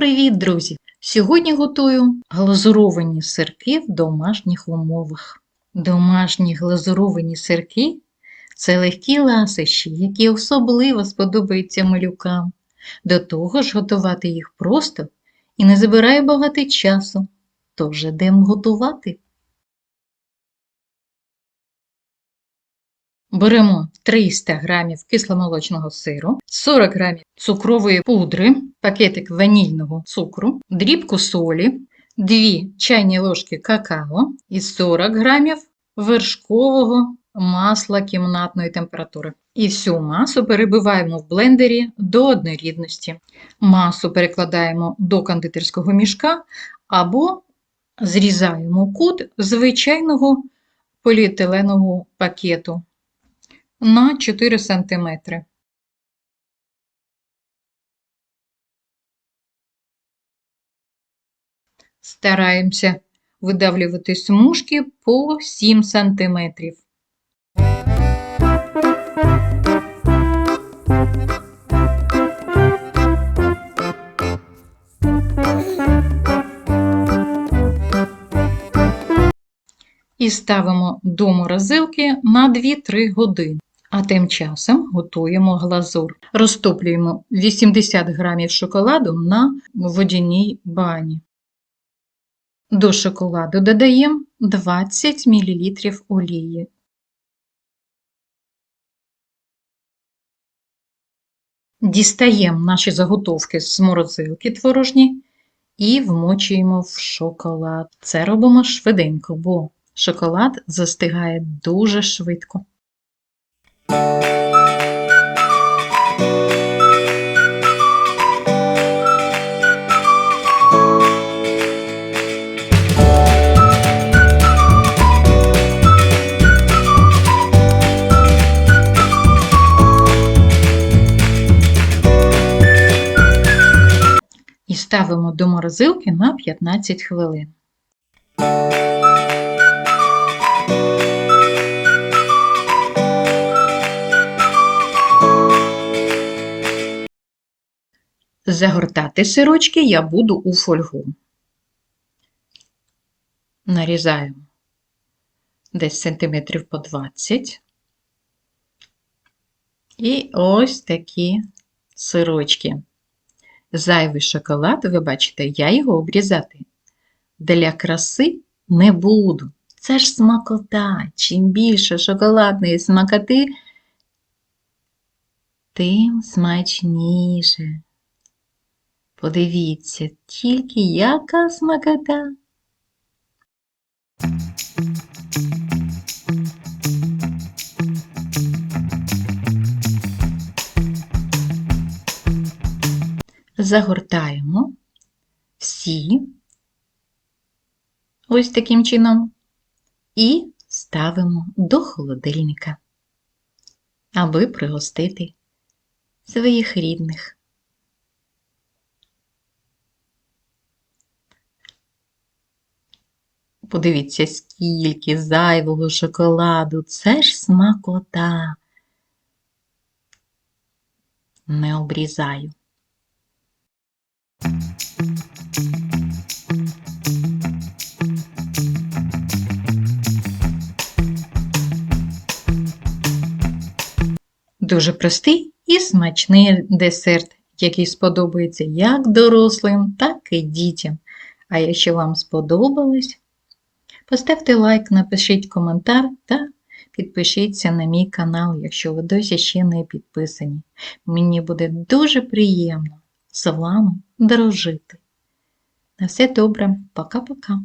Привіт, друзі! Сьогодні готую глазуровані сирки в домашніх умовах. Домашні глазуровані сирки це легкі ласощі, які особливо сподобаються малюкам. До того ж, готувати їх просто і не забирає багато часу. Тож ідемо готувати. Беремо 300 г кисломолочного сиру, 40 г цукрової пудри, пакетик ванільного цукру, дрібку солі, 2 чайні ложки какао і 40 г вершкового масла кімнатної температури. І всю масу перебиваємо в блендері до однорідності. Масу перекладаємо до кондитерського мішка або зрізаємо кут звичайного поліетиленового пакету на 4 см. Стараємося видавлювати смужки по 7 см. І ставимо до морозилки на 2-3 години. А тим часом готуємо глазур. Розтоплюємо 80 г шоколаду на водяній бані. До шоколаду додаємо 20 мл олії. Дістаємо наші заготовки з морозилки творожні і вмочуємо в шоколад. Це робимо швиденько, бо шоколад застигає дуже швидко. І ставимо до морозилки на 15 хвилин. Загортати сирочки я буду у фольгу. Нарізаємо десь сантиметрів по 20. І ось такі сирочки. Зайвий шоколад, ви бачите, я його обрізати. Для краси не буду. Це ж смакота. Чим більше шоколадної смакоти, тим смачніше. Подивіться, тільки яка смакота. Загортаємо всі ось таким чином і ставимо до холодильника, аби пригостити своїх рідних. Подивіться, скільки зайвого шоколаду. Це ж смакота. Не обрізаю. Дуже простий і смачний десерт, який сподобається як дорослим, так і дітям. А якщо вам сподобалось, поставте лайк, напишіть коментар та підпишіться на мій канал, якщо ви досі ще не підписані. Мені буде дуже приємно з вами дружити. На все добре, пока-пока.